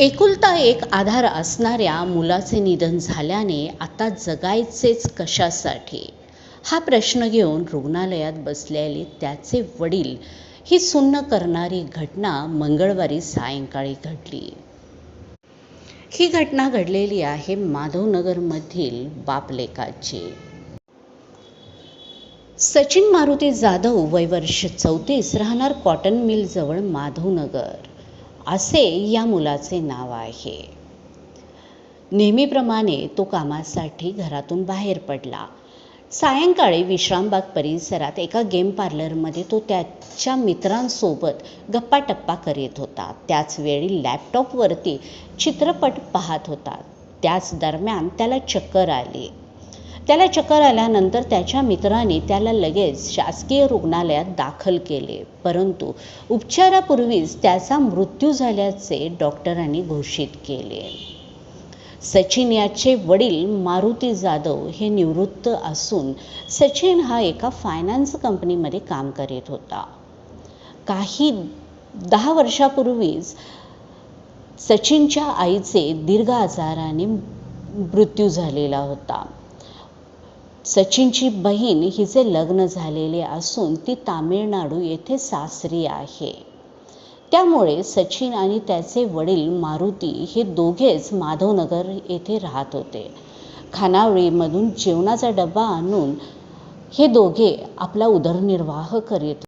एकुलता एक आधार असणाऱ्या मुलाचे निधन झाल्याने आता जगायचेच कशासाठी? हा प्रश्न घेऊन रुग्णालयात बसलेले त्याचे वडील ही सुन्न करणारी घटना मंगळवारी सायंकाळी घडली. ही घटना घडलेली आहे माधवनगरमधील बापलेकाची. सचिन मारुती जाधव वय वर्ष चौतीस राहणार कॉटन मिल जवळ माधवनगर. असे या मुलाचे नाव आहे. नेहमीप्रमाणे तो कामासाठी घरातून बाहेर पडला. सायंकाळी विश्रामबाग परिसरात एका गेम पार्लरमध्ये तो त्याच्या मित्रांसोबत गप्पाटप्पा करीत होता. त्याचवेळी लॅपटॉपवरती चित्रपट पाहत होता. त्याच दरम्यान त्याला चक्कर आली. त्याला चक्कर आल्यानंतर त्याच्या मित्राने त्याला लगेच शासकीय रुग्णालयात दाखल केले. परंतु उपचारापूर्वीच त्याचा मृत्यू झाल्याचे डॉक्टरांनी घोषित केले. सचिन याचे वडील मारुती जाधव हे निवृत्त असून सचिन हा एका फायनान्स कंपनीमध्ये काम करीत होता. काही दहा वर्षापूर्वीच सचिनच्या आईचे दीर्घ आजाराने मृत्यू झालेला होता. सचिनची बहीण हिचे लग्न झालेले असून ती तामिळनाडू येथे सासरी आहे. त्यामुळे सचिन आणि त्याचे वडील मारुती हे दोघेच माधवनगर येथे राहत होते. खानावळीमधून जेवणाचा डबा आणून हे दोघे आपला उदरनिर्वाह करीत